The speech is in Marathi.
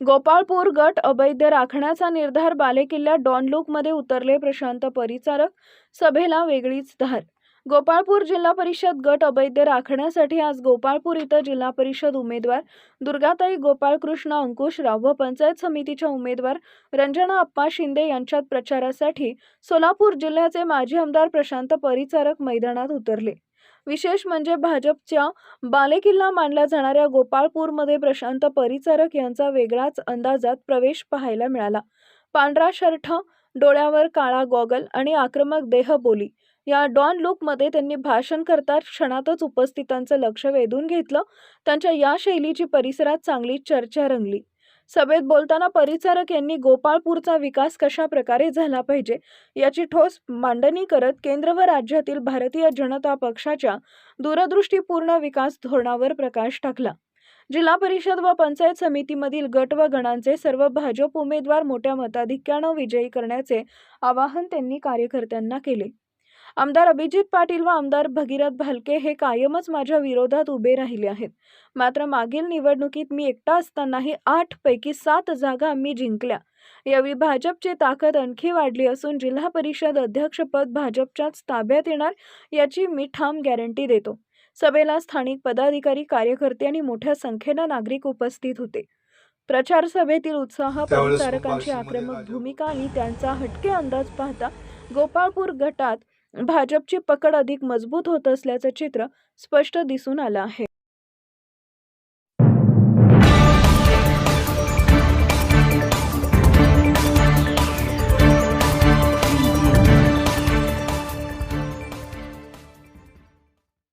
गोपाळपूर गट अवैध राखण्याचा निर्धार बालेकिल्ल्यात डॉनलुकमध्ये उतरले प्रशांत परिचारक. सभेला वेगळीच धार. गोपाळपूर जिल्हा परिषद गट अवैध राखण्यासाठी आज गोपाळपूर इथं जिल्हा परिषद उमेदवार दुर्गाताई गोपाळकृष्ण अंकुशराव व पंचायत समितीच्या उमेदवार रंजना अप्पा शिंदे यांच्यात प्रचारासाठी सोलापूर जिल्ह्याचे माजी आमदार प्रशांत परिचारक मैदानात उतरले. विशेष म्हणजे भाजपच्या बालेकिल्ला मानल्या जाणाऱ्या गोपाळपूरमध्ये प्रशांत परिचारक यांचा वेगळाच अंदाजात प्रवेश पाहायला मिळाला. पांढरा शर्ट डोळ्यावर काळा गॉगल आणि आक्रमक देहबोली या डॉन लुकमध्ये त्यांनी भाषण करता क्षणातच उपस्थितांचं लक्ष वेधून घेतलं. त्यांच्या या शैलीची परिसरात चांगली चर्चा रंगली. सभेत बोलताना परिचारक यांनी गोपाळपूरचा विकास कशा प्रकारे झाला पाहिजे याची ठोस मांडणी करत केंद्र व राज्यातील भारतीय जनता पक्षाच्या दूरदृष्टीपूर्ण विकास धोरणावर प्रकाश टाकला. जिल्हा परिषद व पंचायत समितीमधील गट व गणांचे सर्व भाजप उमेदवार मोठ्या मताधिक्यानं विजयी करण्याचे आवाहन त्यांनी कार्यकर्त्यांना केले. आमदार अभिजित पाटील व आमदार भगीरथ भालके हे कायमच माझ्या विरोधात उभे राहिले आहेत. मात्र मागील निवडणुकीत मी एकटा असतानाही आठ पैकी सात जागा आम्ही जिंकल्या. यावेळी भाजपची ताकद आणखी वाढली असून जिल्हा परिषद अध्यक्षपद भाजपच्याच ताब्यात येणार याची मी ठाम गॅरंटी देतो. सभेला स्थानिक पदाधिकारी कार्यकर्ते आणि मोठ्या संख्येनं नागरिक उपस्थित होते. प्रचार सभेतील उत्साह परिचारकांची आक्रमक. भूमिका आणि त्यांचा हटके अंदाज पाहता गोपाळपूर गटात भाजपची पकड अधिक मजबूत होत असल्याचं चित्र स्पष्ट दिसून आलं आहे.